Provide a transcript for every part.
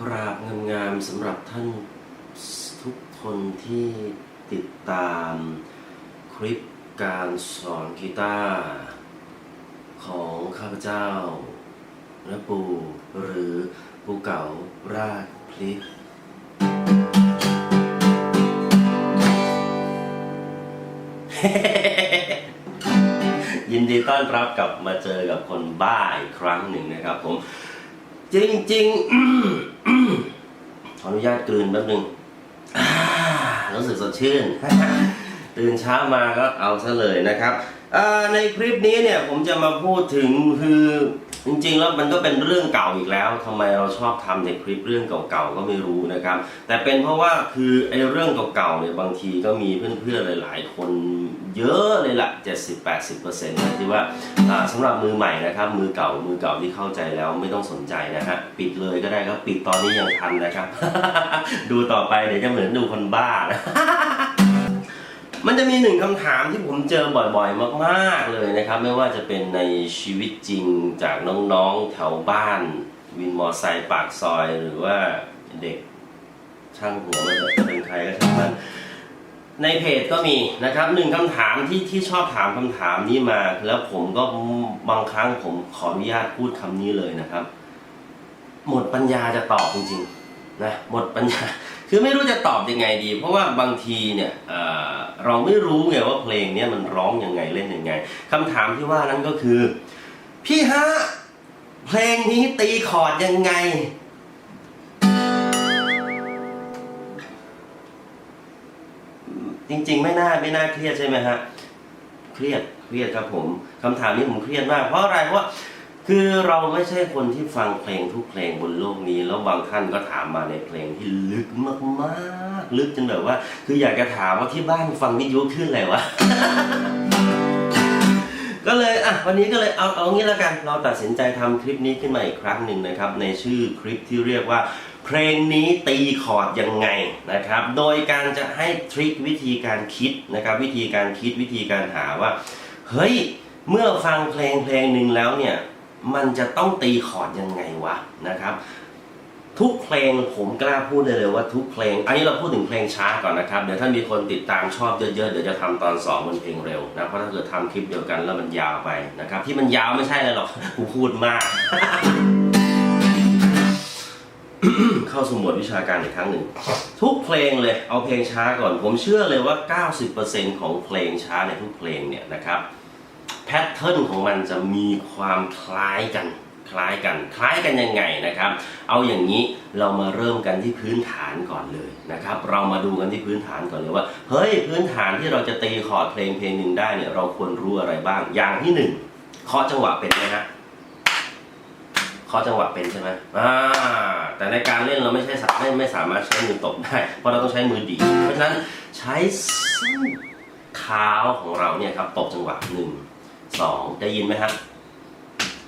กราบงามๆสำหรับท่านทุกคนที่ติดตามคลิปการสอนกีตาร์ของข้าพเจ้าและปู่หรือปู่เก่ารากพลิกยินดีต้อนรับกลับมาเจอกับคนบ้าอีกครั้งหนึ่งนะครับผม จริง ๆ ออนุญาตกลืนแป๊บหนึงอ่ารู้สึกสดชื่น ตื่นเช้ามาก็เอาซะเลยนะครับอ่าในคลิปนี้เนี่ยผมจะมาพูดถึงคือ จริงๆแล้วมันก็เป็นเรื่องเก่าอีกแล้วทำไมเราชอบทำในคลิปเรื่องเก่าๆก็ไม่รู้นะครับ แต่เป็นเพราะว่าคือไอ้เรื่องเก่าๆเนี่ยบางทีก็มีเพื่อนๆหลายๆ คนเยอะเลยละ70-80%เลยที่ว่าอ่าสำหรับมือใหม่นะครับ มือเก่ามือเก่าที่เข้าใจแล้วไม่ต้องสนใจนะฮะปิดเลยก็ได้ครับปิดตอนนี้ยังทันนะครับ ดูต่อไปเดี๋ยวจะเหมือนดูคนบ้านะ มันจะมีหนึ่งคำถามที่ผมเจอบ่อยๆ มากๆเลยนะครับ ไม่ว่าจะเป็นในชีวิตจริงจากน้องๆแถวบ้าน วินมอไซค์ปากซอยหรือว่าเด็กช่างหัวมันจะเป็นใครก็ช่างมันในเพจก็มีนะครับหนึ่งคำถามที่ที่ชอบถามคำถามนี้มา แล้วผมก็บางครั้งผมขออนุญาตพูดคำนี้เลยนะครับ หมดปัญญาจะตอบจริงๆนะหมดปัญญา คือไม่รู้จะตอบยังไงดี เพราะว่าบางทีเนี่ยเอ่อเราไม่รู้ไงว่าเพลงเนี้ยมันร้องยังไงเล่นยังไงคำถามที่ว่านั้นก็คือ พี่ฮะเพลงนี้ตีคอร์ดยังไง จริงๆ ไม่น่าไม่น่าเครียดใช่ไหมฮะเครียดเครียดครับผมคำถามนี้ผมเครียดมากเพราะอะไรเพราะว่า คือเราไม่ใช่คนที่ฟังเพลงทุกเพลงบนโลกนี้ แล้วบางท่านก็ถามมาในเพลงที่ลึกมากๆ ลึกจนแบบว่า คืออยากจะถามว่าที่บ้านฟังวิทยุขึ้นอะไรวะ ก็เลยอะวันนี้ก็เลยเอาเอางี้แล้วกัน เราตัดสินใจทำคลิปนี้ขึ้นมาอีกครั้งหนึ่งนะครับ ในชื่อคลิปที่เรียกว่าเพลงนี้ตีคอร์ดยังไงนะครับ โดยการจะให้ทริควิธีการคิดนะครับ วิธีการคิดวิธีการหาว่า เฮ้ย เมื่อฟังเพลงเพลงหนึ่งแล้วเนี่ย มันจะต้องตีคอร์ดยังไงวะนะครับ ทุกเพลงผมกล้าพูดเลยว่าทุกเพลง อันนี้เราพูดถึงเพลงช้าก่อนนะครับ เดี๋ยวถ้ามีคนติดตามชอบเยอะๆ เดี๋ยวจะทำตอนสองบนเพลงเร็วนะ เพราะถ้าเกิดทำคลิปเดียวกันแล้วมันยาวไปนะครับ ที่มันยาวไม่ใช่เลยหรอกกูพูดมาก เข้าสมวดวิชาการอีกครั้งหนึ่ง ทุกเพลงเลยเอาเพลงช้าก่อน ผมเชื่อเลยว่า 90%ของเพลงช้าในทุกเพลงเนี่ยนะครับ แพทเทิร์นของมันจะมีความคล้ายกัน คล้ายกัน คล้ายกันยังไงนะครับ เอาอย่างนี้เรามาเริ่มกันที่พื้นฐานก่อนเลยนะครับ เรามาดูกันที่พื้นฐานก่อนเลยว่า เฮ้ยพื้นฐานที่เราจะตีคอร์ดเพลงเพลงหนึ่งได้เนี่ยเราควรรู้อะไรบ้าง อย่างที่หนึ่งเคาะจังหวะเป็นไหมฮะเคาะจังหวะเป็นใช่ไหมอ่า แต่ในการเล่นเราไม่ใช่สาไม่ไม่สามารถใช้มือตบได้ เพราะเราต้องใช้มือดี เพราะฉะนั้นใช้ส้นเท้าของเราเนี่ยครับตบจังหวะหนึ่ง สองได้ยินไหมครับ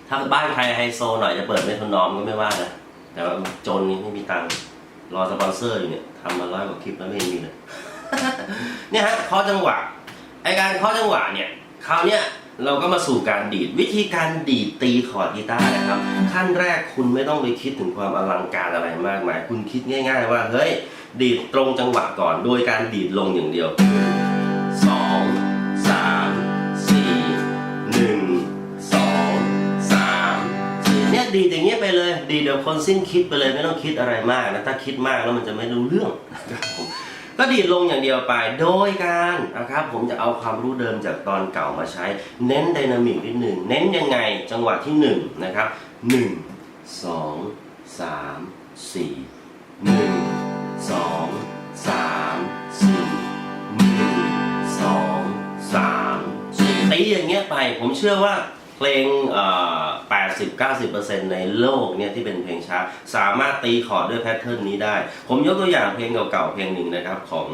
ถ้าบ้านใครไฮโซหน่อยจะเปิดไม่ทนน้อมก็ไม่ว่านะแต่ว่าจนนี่ไม่มีตังค์รอสปอนเซอร์อยู่เนี่ยทำมาร้อยกว่าคลิปแล้วไม่มีเลยเนี่ยฮะข้อจังหวะไอการข้อจังหวะเนี่ยคราวเนี้ยเราก็มาสู่การดีดวิธีการดีดตีคอร์ดกีตาร์นะครับ ขั้นแรกคุณไม่ต้องไปคิดถึงความอลังการอะไรมากมาย คุณคิดง่าย ๆ ว่าเฮ้ยดีดตรงจังหวะก่อน โดยการดีดลงอย่างเดียวสอง ดีดอย่างเงี้ยไปเลย ดีเดี๋ยวคนสิ้นคิดไปเลยไม่ต้องคิดอะไรมากนะถ้าคิดมากแล้วมันจะไม่รู้เรื่อง ก็ดีดลงอย่างเดียวไป โดยการนะครับ ผมจะเอาความรู้เดิมจากตอนเก่ามาใช้ เน้นไดนามิกนิดหนึ่งเน้นยังไงจังหวะที่หนึ่งนะครับหนึ่งสองสามสี่หนึ่งสองสามสี่หนึ่งสองสามสี่ตีอย่างเงี้ยไป ผมเชื่อว่า เพลงเอ่อ80-90%ในโลกเนี่ยที่เป็นเพลงช้า สามารถตีคอร์ดด้วยแพทเทิร์นนี้ได้ ผมยกตัวอย่างเพลงเก่าๆเพลงหนึ่งนะครับของ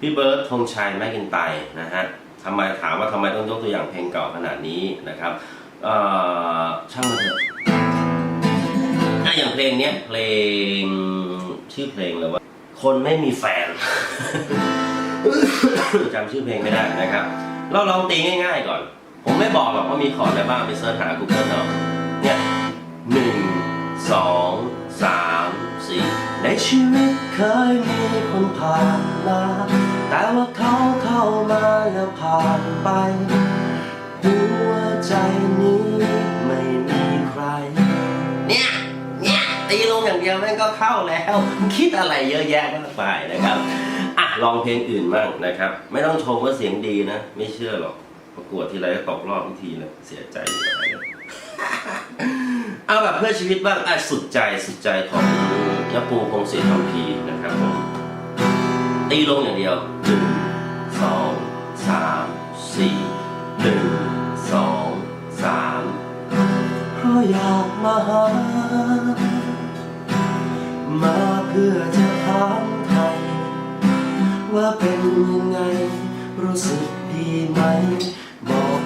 พี่เบิร์ดธงชัยแมกกินไตนะฮะทำไมถามว่าทำไมต้องยกตัวอย่างเพลงเก่าขนาดนี้นะครับช่างมันเถอะถ้าอย่างเพลงเนี้ยเพลงชื่อเพลงเลยว่า คนไม่มีแฟนจำชื่อเพลงไม่ได้นะครับ เราลองตีง่าย ๆก่อน ผมไม่บอกหรอกว่ามีคอร์ดอะไรบ้างไปเสิร์ชหา Google เอาเนี่ยหนึ่งสองสามสี่ในชีวิตเคยมีคนผ่านมา แต่ว่าเขาเข้ามาแล้วผ่านไป หัวใจนี้ไม่มีใคร เนี่ยเนี่ยตีลงอย่างเดียวแม่งก็เข้าแล้วคิดอะไรเยอะแยะมากมายนะครับ อะ ลองเพลงอื่นบ้างนะครับ ไม่ต้องชมว่าเสียงดีนะ ไม่เชื่อหรอก ประกวดทีไรก็ตกรอบทุกทีเลยเสียใจอยู่อะไรเลยเอาแบบเพื่อชีวิตบ้างอะสุดใจสุดใจของนปูพงศิษฐ์คำพีนะครับผมตีลงอย่างเดียวหนึ่งสองสามสี่หนึ่งสองสามเพราะอยากมาหา มาเพื่อจะถามไทย ว่าเป็นยังไงรู้สึกดีไหม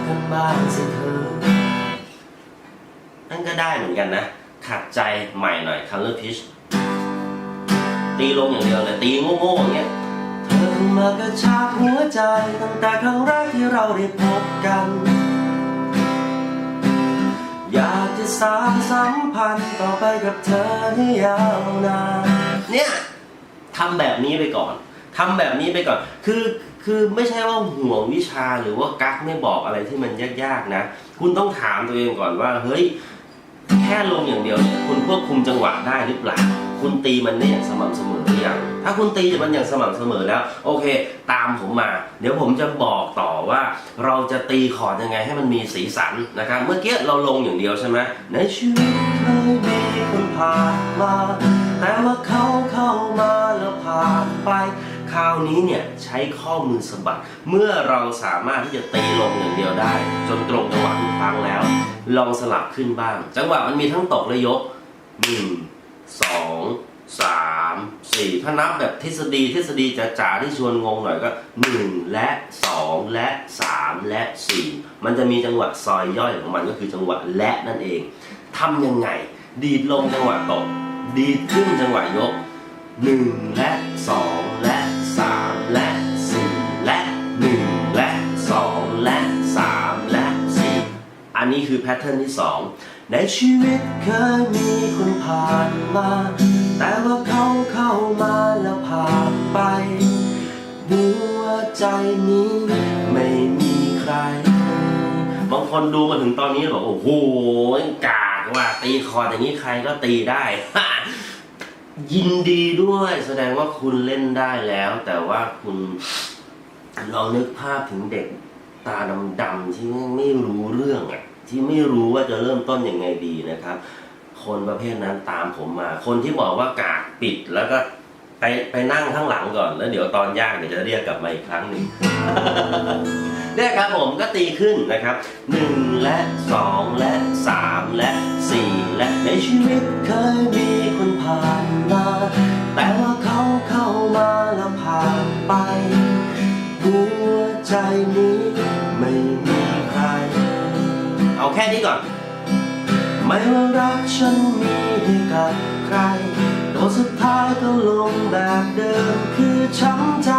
กันบ้างสิเธอ นั่นก็ได้เหมือนกันนะ ขัดใจใหม่หน่อย color pitch ตีลงอย่างเดียวเลยตีโง่ๆอย่างเงี้ย เธอมากระชากหัวใจตั้งแต่ครั้งแรกที่เราได้พบกัน อยากจะสานสัมพันธ์ต่อไปกับเธอให้ยาวนานเนี่ยทำแบบนี้ไปก่อน ทำแบบนี้ไปก่อน คือคือไม่ใช่ว่าห่วงวิชาหรือว่ากักไม่บอกอะไรที่มันยากๆนะ คุณต้องถามตัวเองก่อนว่า เฮ้ย แค่ลงอย่างเดียวเนี่ยคุณควบคุมจังหวะได้หรือเปล่า คุณตีมันได้อย่างสม่ำเสมอหรือยัง ถ้าคุณตีมันอย่างสม่ำเสมอแล้ว โอเค ตามผมมา เดี๋ยวผมจะบอกต่อว่า เราจะตีคอร์ดยังไงให้มันมีสีสันนะครับ เมื่อกี้เราลงอย่างเดียวใช่ไหมในชีวิตเคยมีคนผ่านมาแต่ว่าเขาเข้ามาแล้วผ่านไป คราวนี้เนี่ยใช้ข้อมือสะบัด เมื่อเราสามารถที่จะตีลงอย่างเดียวได้ จนตรงจังหวะทุกครั้งแล้ว ลองสลับขึ้นบ้าง จังหวะมันมีทั้งตกและยกหนึ่งสองสามสี่ถ้านับแบบทฤษฎีทฤษฎีจ๋าๆที่ชวนงงหน่อยก็หนึ่งและสองและสามและสี่มันจะมีจังหวะซอยย่อยของมันก็คือจังหวะและนั่นเองทำยังไง ดีดลงจังหวะตก ดีดขึ้นจังหวะยกหนึ่งและสองและ สามและสี่และหนึ่งและสองและสามและสี่อันนี้คือแพทเทิร์นที่สองในชีวิตเคยมีคนผ่านมา แต่ว่าเขาเข้ามาแล้วผ่านไปหัวใจนี้ไม่มีใคร บางคนดูมาถึงตอนนี้บอกโอ้โหกากว่าตีคอร์ดอย่างนี้ใครก็ตีได้ ยินดีด้วยแสดงว่าคุณเล่นได้แล้ว แต่ว่าคุณลองนึกภาพถึงเด็กตาดำๆที่ไม่รู้เรื่องอะที่ไม่รู้ว่าจะเริ่มต้นยังไงดีนะครับ คนประเภทนั้นตามผมมา คนที่บอกว่ากากปิดแล้วก็ไปไปนั่งข้างหลังก่อน แล้วเดี๋ยวตอนยากเดี๋ยวจะเรียกกลับมาอีกครั้งหนึ่งเนี่ยครับผมก็ตีขึ้นนะครับหนึ่งและสองและสามและสี่และในชีวิตเคยมีคนผ่านมา แต่ว่าเขาเข้ามาแล้วผ่านไป หัวใจนี้ไม่มีใคร เอาแค่นี้ก่อน ไม่ว่ารักฉันมีให้กับใครตัวสุดท้ายก็ลงแบบเดิมคือช้ำใจ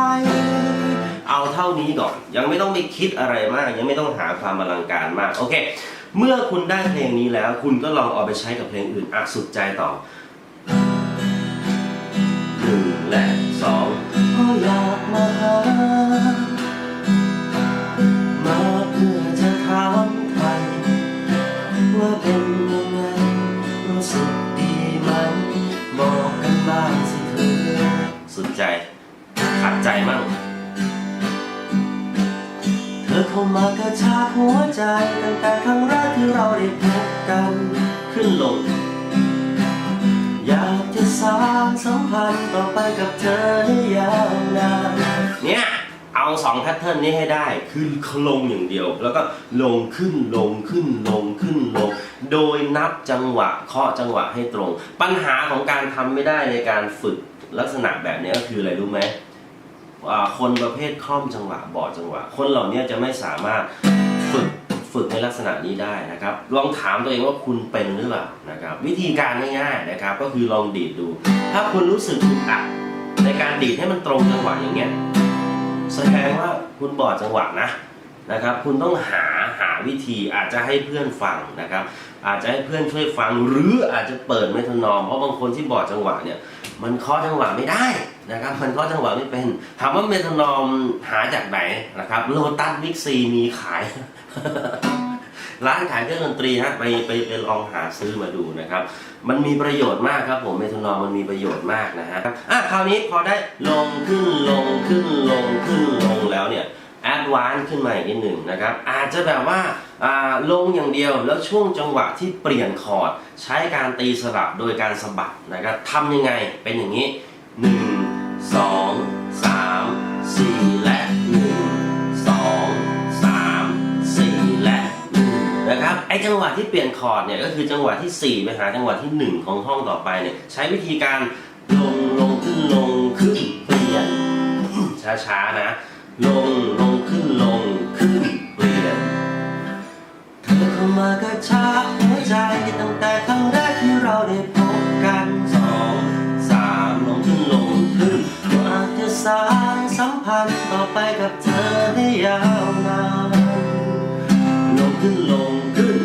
เอาเท่านี้ก่อน ยังไม่ต้องไปคิดอะไรมาก ยังไม่ต้องหาความอลังการมาก โอเค เมื่อคุณได้เพลงนี้แล้ว คุณก็ลองเอาไปใช้กับเพลงอื่นอะสุดใจต่อ นึ่งและสองพราะอยากมาหา มาเพื่อจะถามไทยว่าเป็นยังไงรู้สึกดีไหมบอกกันบ้างสิเธอสนใจ ขัดใจมั่งเธอเข้ามากระชากหัวใจตั้งแต่ครั้งแรกที่เราได้ันต่อไปกับเธอให้ยาวนานเนี่ยเอาสองแพทเทิร์นนี้ให้ได้คือลงอย่างเดียว แล้วก็ลงขึ้นลงขึ้นลงขึ้นลง โดยนับจังหวะเคาะจังหวะให้ตรง ปัญหาของการทำไม่ได้ในการฝึกลักษณะแบบนี้ก็คืออะไรรู้ไหมคนประเภทคล่อมจังหวะบอดจังหวะ คนเหล่านี้จะไม่สามารถฝึก ฝึกในลักษณะนี้ได้นะครับลองถามตัวเองว่าคุณเป็นหรือเปล่านะครับวิธีการง่ายๆนะครับก็คือลองดีดดู ถ้าคุณรู้สึกอึดอัดในการดีดให้มันตรงจังหวะอย่างเงี้ยแสดงว่าคุณบอดจังหวะนะนะครับ คุณต้องหาหาวิธีอาจจะให้เพื่อนฟังนะครับ อาจจะให้เพื่อนช่วยฟังหรืออาจจะเปิดเมโทรนอมเพราะบางคนที่บอดจังหวะเนี่ย มันเคาะจังหวะไม่ได้นะครับมันเคาะจังหวะไม่เป็นถามว่าเมทรนอมหาจากไหนนะครับโลตัสบิ๊กซีมีขาย ร้านขายเครื่องดนตรีฮะไปไปไปลองหาซื้อมาดูนะครับ มันมีประโยชน์มากครับผมเมทรนอมมันมีประโยชน์มากนะฮะอะคราวนี้พอได้ลงขึ้นลงขึ้นลงขึ้นลงแล้วเนี่ย วานขึ้นมาอีกนิดหนึ่งนะครับ อาจจะแบบว่าอ่าลงอย่างเดียวแล้วช่วงจังหวะที่เปลี่ยนคอร์ดใช้การตีสลับโดยการสะบัดนะครับทำยังไงเป็นอย่างนี้ 1 2 3 4 และ 1 2 3 4 และ1นะครับไอจังหวะที่เปลี่ยนคอร์ดเนี่ยก็คือจังหวะที่ 4 ไปหาจังหวะที่ 1 ของห้องต่อไปเนี่ยใช้วิธีการลงลงขึ้นลงขึ้นเปลี่ยนช้าๆนะ ลงลงขึ้นลงขึ้นเปลี่ยนเธอเข้ามากระชากหัวใจตั้งแต่ครั้งแรกที่เราได้พบกันสองสามลงขึ้นลงขึ้นก็อาจจะสานสัมพันธ์ต่อไปกับเธอได้ยาวนานลงขึ้นลงขึ้น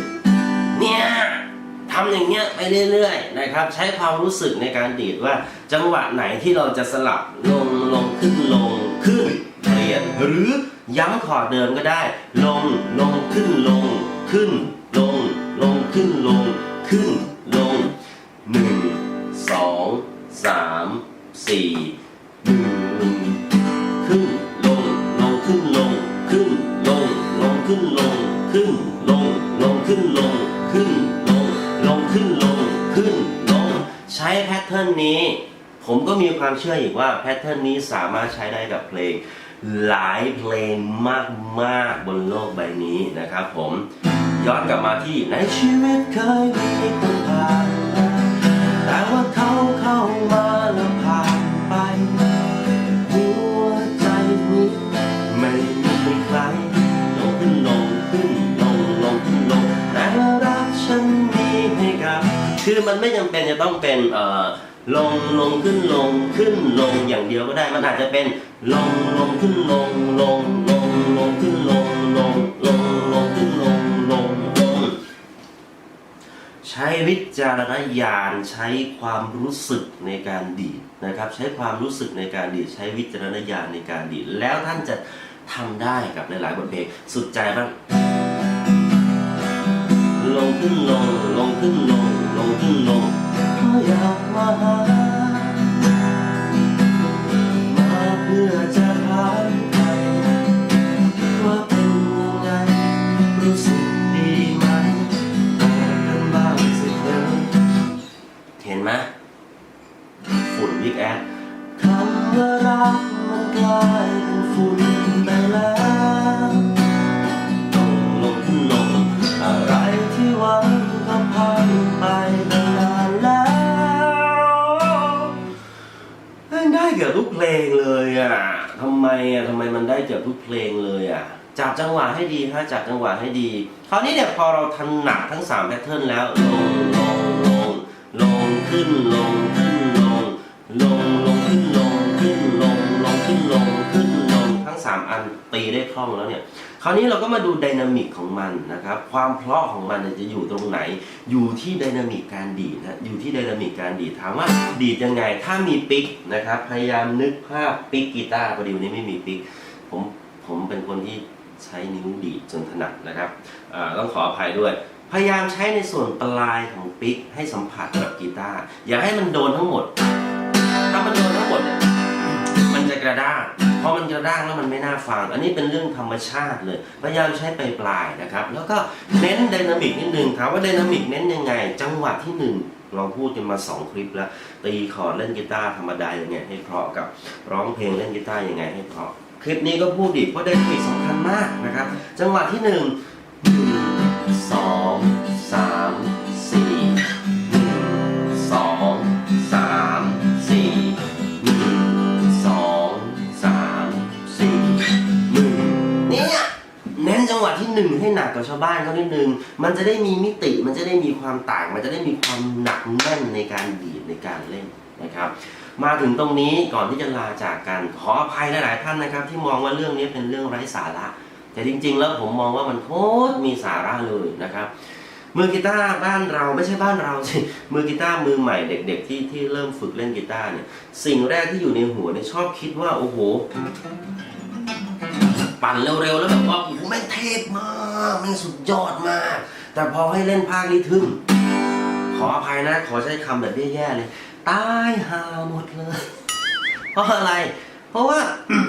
เนี่ยทำอย่างเงี้ยไปเรื่อยๆนะครับ ใช้ความรู้สึกในการดีดว่าจังหวะไหนที่เราจะสลับลงลงขึ้นลงขึ้น ลี่ยนหรือย้ำคอร์ดเดิมก็ได้ ลงลงขึ้นลง ขึ้นลง ลงขึ้นลง ขึ้นลงหนึ่งสองสามสี่หนึ่งขึ้นลงลงขึ้นลง ขึ้นลงลงขึ้นลง ขึ้นลงลงขึ้นลง ขึ้นลงลงขึ้นลง ขึ้นลง ใช้แพทเทิร์นนี้ผมก็มีความเชื่ออีกว่าแพทเทิร์นนี้สามารถใช้ได้กับเพลง หลายเพลงมากๆบนโลกใบนี้นะครับผมย้อนกลับมาที่ในชีวิตเคยมีคนผ่านแต่ว่าเขาเข้ามาแล้วผ่านไป หัวใจนี้ไม่มีใครลงขึ้นลงขึ้นลงลงขึ้นลงแต่รักฉันมีให้กับ คือมันไม่จำเป็นจะต้องเป็นเอ่อ ลงลงขึ้นลงขึ้นลงอย่างเดียวก็ได้มันอาจจะเป็นลงลงขึ้นลงลงลงลงขึ้นลงลงลงลงขึ้นลงลงลงใช้วิจารณญาณใช้ความรู้สึกในการดีดนะครับ ใช้ความรู้สึกในการดีดใช้วิจารณญาณในการดีดแล้วท่านจะทำได้กับหลายๆบทเพลงสุดใจบ้างลงขึ้นลงลงขึ้นลงลงขึ้นลง เกือบทุกเพลงเลยอะทำไมอะทำไมมันได้เกือบทุกเพลงเลยอะจับจังหวะให้ดีฮะจับจังหวะให้ดี คราวนี้เนี่ยพอเราถนัดทั้ง3แพทเทิร์นแล้วลงลงลงลงขึ้นลงขึ้นลงลงลงขึ้นลงขึ้นลงลงขึ้นลงขึ้นลงทั้ง 3 อันตีได้คล่องแล้วเนี่ย คราวนี้เราก็มาดูไดนามิกของมันนะครับ ความเพราะของมันจะอยู่ตรงไหน อยู่ที่ไดนามิกการดีดนะอยู่ที่ไดนามิกการดีดถามว่าดีดยังไง ถ้ามีปิกนะครับพยายามนึกภาพปิกกีตาร์พอดีวันนี้ไม่มีปิกผมผมเป็นคนที่ใช้นิ้วดีดจนถนัดนะครับต้องขออภัยด้วย พยายามใช้ในส่วนปลายของปิกให้สัมผัสกับกีตาร์อย่าให้มันโดนทั้งหมด ถ้ามันโดนทั้งหมดเนี่ยมันจะกระด้าง พราะมันกระด้างแล้วมันไม่น่าฟัง อันนี้เป็นเรื่องธรรมชาติเลยพยายามใช้ไปปลายนะครับ แล้วก็เน้นดินามิกนิดนึงถามว่าดินามิกเน้นยังไง จังหวะที่หนึ่งเราพูดกันมา 2 คลิปแล้ว ตีคอร์ดเล่นกีตาร์ธรรมดาอย่างไงให้เพาะกับร้องเพลงเล่นกีตาร์อย่างไงให้เพาะ คลิปนี้ก็พูดดีเพราะดินามิกสำคัญมากนะครับ จังหวะที่ 1 2 กกว่าชาวบ้านเขานิดนึง มันจะได้มีมิติ มันจะได้มีความต่าง มันจะได้มีความหนักแน่นในการดีดในการเล่นนะครับ มาถึงตรงนี้ก่อนที่จะลาจากกันขออภัยหลาย ๆ ท่านนะครับ ที่มองว่าเรื่องนี้เป็นเรื่องไร้สาระ แต่จริง ๆ แล้วผมมองว่ามันโคตรมีสาระเลยนะครับมือกีตาร์บ้านเราไม่ใช่บ้านเราสิมือกีตาร์มือใหม่เด็ก ๆ ที่ที่เริ่มฝึกเล่นกีตาร์เนี่ยสิ่งแรกที่อยู่ในหัวเนี่ยชอบคิดว่าโอ้โห ปั่นเร็วๆ แล้วแบบว่าโอ้โหแม่งเทพมากแม่งสุดยอดมาก แต่พอให้เล่นภาคลิทึมขออภัยนะ ขอใช้คำแบบแย่ๆเลยตายหาหมดเลย เพราะอะไร เพราะว่า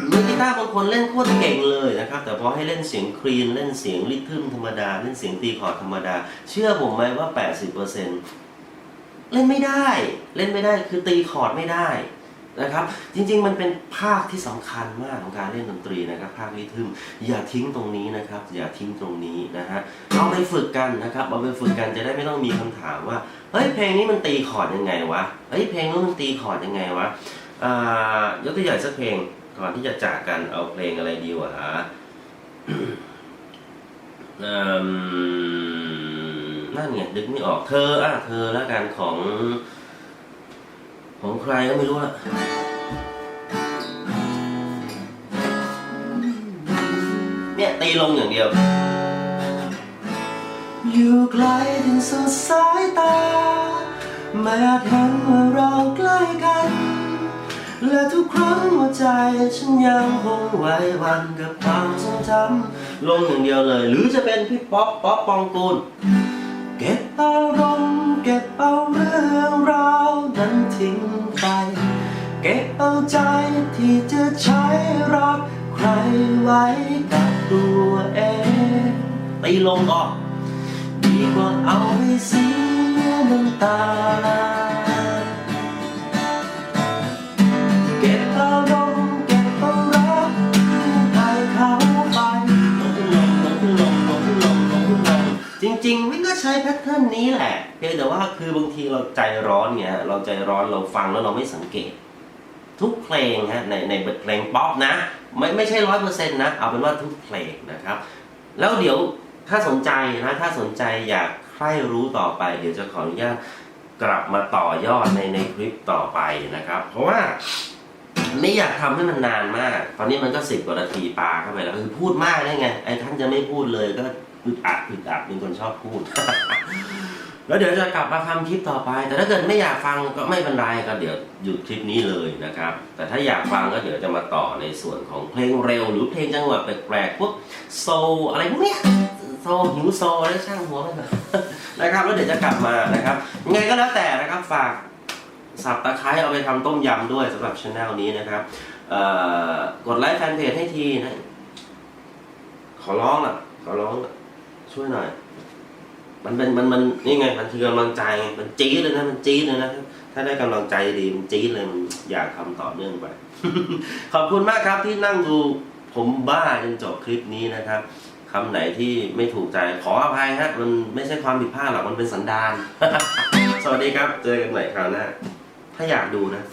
มือกีตาร์บางคนเล่นโคตรเก่งเลยนะครับ แต่พอให้เล่นเสียงคลีนเล่นเสียงริทึมธรรมดา เล่นเสียงตีคอร์ดธรรมดา เชื่อผมไหมว่า 80%เล่นไม่ได้ เล่นไม่ได้คือตีคอร์ดไม่ได้ นะครับ จริงๆ มันเป็นภาคที่สำคัญมากของการเล่นดนตรีนะครับภาคริทึมอย่าทิ้งตรงนี้นะครับ อย่าทิ้งตรงนี้นะฮะเอาไปฝึกกันนะครับเอาไปฝึกกันจะได้ไม่ต้องมีคำถามว่าเฮ้ยเพลงนี้มันตีคอร์ดยังไงวะเฮ้ยเพลงนู้นมันตีคอร์ดยังไงวะยกตัวอย่างสักเพลงก่อนที่จะจากกันเอาเพลงอะไรดีวะนั่นไงนึกไม่ออกเธออะเธอแล้วกันของ ของใครก็ไม่รู้อะเนี่ยตีลงอย่างเดียว อยู่ไกลถึงสุดสายตาไม่อาจเห็นว่าเราใกล้กัน และทุกครั้งหัวใจฉันยังคงไว้วันกับความทรงจำลงอย่างเดียวเลย หรือจะเป็นพี่ป๊อปป๊อปปองกูลเก็บอารมณ์ ก็บเอาเรื่องราวนั้นทิ้งไป เก็บเอาใจที่จะใช้รักใครไว้กับตัวเองตีลงก่อนดีกว่าเอาไปเสียน้ำตา นี้แหละเพียงแต่ว่าคือบางทีเราใจร้อนไงฮะเราใจร้อนเราฟังแล้วเราไม่สังเกต ทุกเพลงฮะในในบทเพลงป๊อปนะ ไม่ไม่ใช่ร้อยเปอร์เซ็นต์นะ เอาเป็นว่าทุกเพลงนะครับ แล้วเดี๋ยวถ้าสนใจนะถ้าสนใจอยากใคร่รู้ต่อไป เดี๋ยวจะขออนุญาตกลับมาต่อยอดในในคลิปต่อไปนะครับ เพราะว่า ไม่อยากทำให้มันนานมาก ตอนนี้มันก็สิบกว่านาทีปาเข้าไปแล้วคือพูดมากได้ไง ไอ้ท่านจะไม่พูดเลยก็อึดอัดอึดอัดเป็นคนชอบพูด แล้วเดี๋ยวจะกลับมาทำคลิปต่อไป แต่ถ้าเกิดไม่อยากฟังก็ไม่เป็นไรก็เดี๋ยวหยุดคลิปนี้เลยนะครับ แต่ถ้าอยากฟังก็เดี๋ยวจะมาต่อในส่วนของเพลงเร็ว หรือเพลงจังหวะแปลกๆพวกโซอะไรพวกเนี้ยโซหิวโซลอะไรช่างหัวไปเถอะนะครับ แล้วเดี๋ยวจะกลับมานะครับยังไงก็แล้วแต่นะครับฝาก สับตะไคร้เอาไปทำต้มยำด้วยสำหรับช anel นี้นะครับเออกดไลค์แฟนเพจให้ทีนะ ขอร้องล่ะ ขอร้องล่ะ ช่วยหน่อย มันเป็นมันมันนี่ไง มันคือกำลังใจไงมันจี๊ดเลยนะ มันจี๊ดเลยนะถ้าได้กำลังใจดีมันจี๊ดเลยมันอยากทำต่อเนื่องไป ขอบคุณมากครับที่นั่งดูผมบ้าจนจบคลิปนี้นะครับคำไหนที่ไม่ถูกใจขออภัยฮะ มันไม่ใช่ความผิดพลาดหรอกมันเป็นสันดาน สวัสดีครับ เจอกันใหม่คราวหน้า ถ้าอยากดูนะ